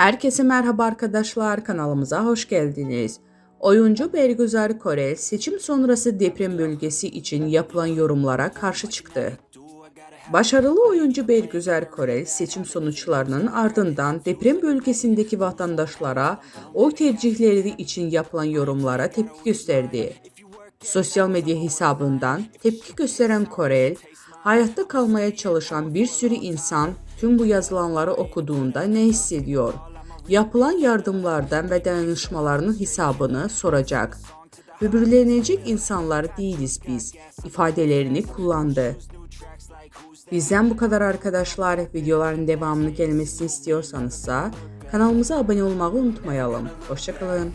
Herkese merhaba arkadaşlar kanalımıza hoş geldiniz. Oyuncu Bergüzar Korel seçim sonrası deprem bölgesi için yapılan yorumlara karşı çıktı. Başarılı oyuncu Bergüzar Korel seçim sonuçlarının ardından deprem bölgesindeki vatandaşlara oy tercihleri için yapılan yorumlara tepki gösterdi. Sosyal medya hesabından tepki gösteren Korel, hayatta kalmaya çalışan bir sürü insan tüm bu yazılanları okuduğunda ne hissediyor? yapılan yardımlardan ve dayanışmalarının hesabını soracak. Böbürlenecek insanlar değiliz biz ifadelerini kullandı. Bizden bu kadar arkadaşlar. Videoların devamını gelmesini istiyorsanızsa kanalımıza abone olmayı unutmayalım. Hoşçakalın.